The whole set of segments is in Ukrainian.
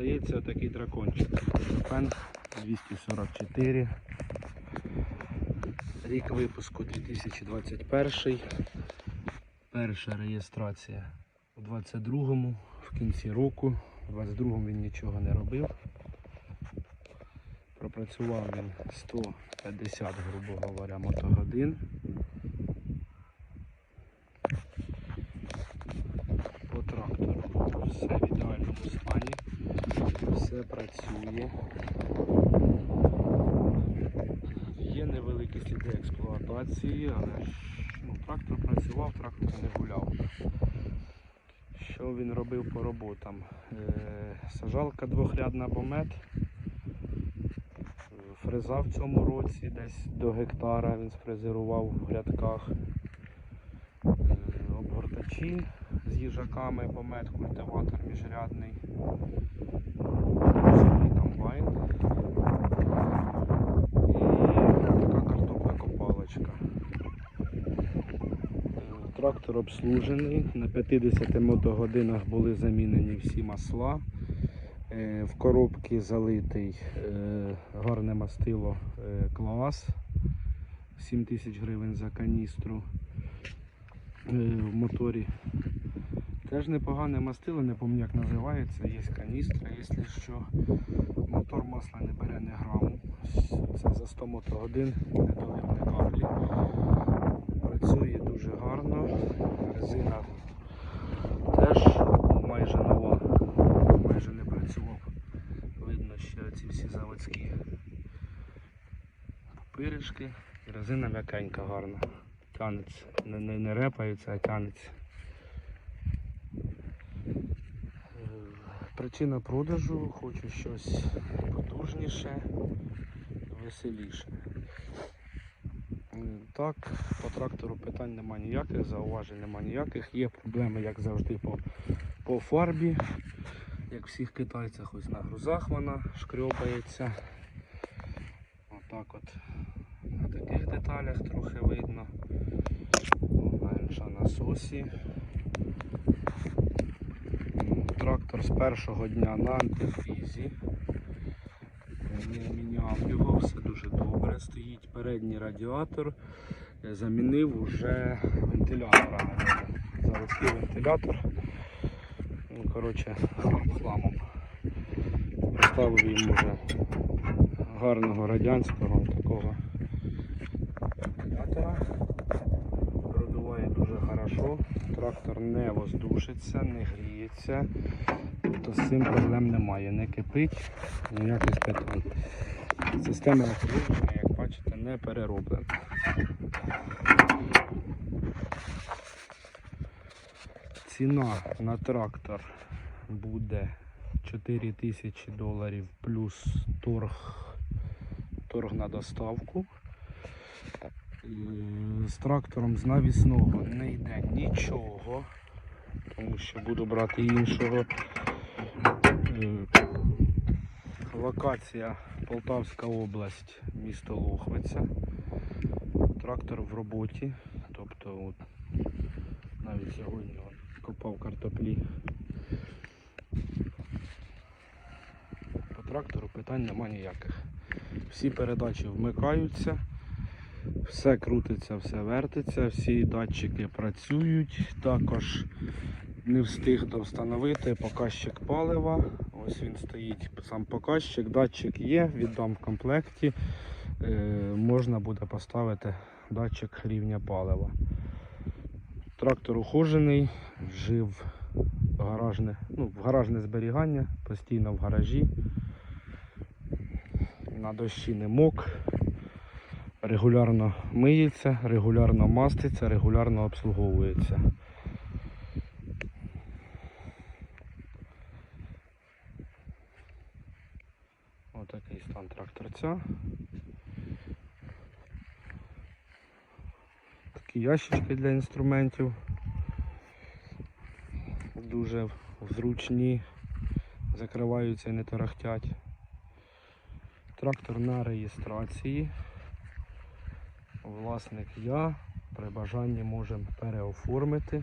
продається такий дракончик. Пен 244. Рік випуску 2021. Перша реєстрація у 22-му, в кінці року. У 22-му він нічого не робив. Пропрацював він 150, грубо говоря, мотогодин. По трактору все в ідеальному стані, все працює. Є невеликі сліди експлуатації, але ну, трактор працював, трактор не гуляв. Що він робив по роботам? Е, сажалка двохрядна бомет. Фреза в цьому році десь до гектара він сфрезерував в грядках. Е, Обгортачі з їжаками, бомет, культиватор міжрядний. Комбайн. І така картопля-копалочка. Е, Трактор обслужений. На 50 мотогодинах були замінені всі масла. Е, В коробці залитий е, гарне мастило е, клас. 7 тисяч гривень за каністру. В моторі теж непогане мастило, не пам'ятаю як називається, є каністра, якщо що. Мотор масла не бере не граму. Це за 100 мотогодин, не долив не каплі. Працює дуже гарно. Резина теж майже нова, майже не працював. Видно ще ці всі заводські пиришки. І резина м'якенька гарна. Тянеться. Не, не, не репається, а тянеться. Е, Причина продажу, хочу щось потужніше, веселіше. Так, по трактору питань нема ніяких, зауважень нема ніяких. Є проблеми, як завжди, по, по фарбі. Як всіх китайцях, ось на грузах вона шкрьопається. Отак от на таких деталях трохи видно. На насосі. Трактор з першого дня на антифізі. Не міняв його, все дуже добре. Стоїть передній радіатор. Я Замінив уже вентилятора. Заводський вентилятор. Ну, коротше, хламом. Поставив їм уже гарного радянського такого вентилятора. Продуває дуже хорошо. Трактор не воздушиться, не гріється. Тобто з цим проблем немає. Не кипить, ніяких питань. Система охолодження, як бачите, не перероблена. Ціна на трактор буде 4 тисячі доларів плюс торг, торг на доставку. Е, З трактором з навісного не йде нічого, тому що буду брати іншого. Е, Локація Полтавська область, місто Лохвиця. Трактор в роботі, тобто от, навіть сьогодні копав картоплі. По трактору питань нема ніяких. Всі передачі вмикаються, все крутиться, все вертиться, всі датчики працюють. Також не встиг довстановити показчик палива. Ось він стоїть, сам показчик, датчик є, віддам в комплекті. Е, можна буде поставити датчик рівня палива. Трактор ухожений, жив гаражне, ну, в гаражне зберігання, постійно в гаражі. На дощі не мок, регулярно миється, регулярно маститься, регулярно обслуговується. Отакий стан тракторця. Такі ящички для інструментів. Дуже зручні, закриваються і не тарахтять. Трактор на реєстрації. Власник я. При бажанні можемо переоформити.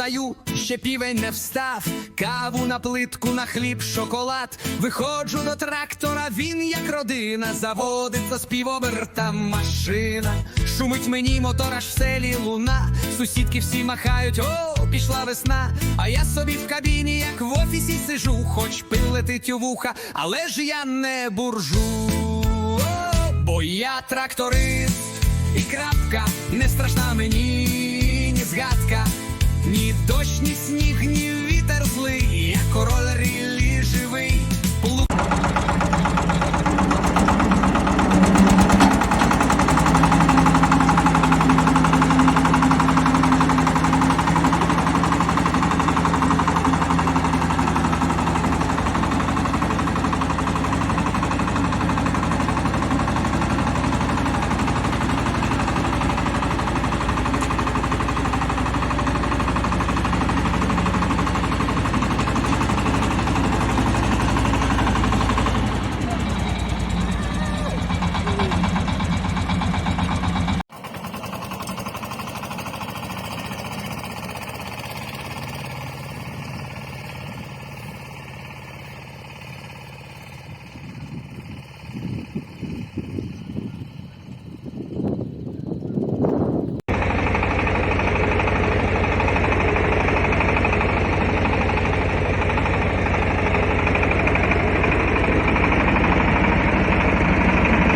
Встаю, ще півень не встав, каву на плитку, на хліб, шоколад. Виходжу до трактора, він як родина, заводиться співоберта машина. Шумить мені мотор аж в селі луна. Сусідки всі махають, о, пішла весна. А я собі в кабіні, як в офісі сижу, хоч пил летить у вуха, але ж я не буржу. Бо я тракторист і крапка не страшна мені загадка, ні дощ, ні сніг, ні вітер злий, я король рів.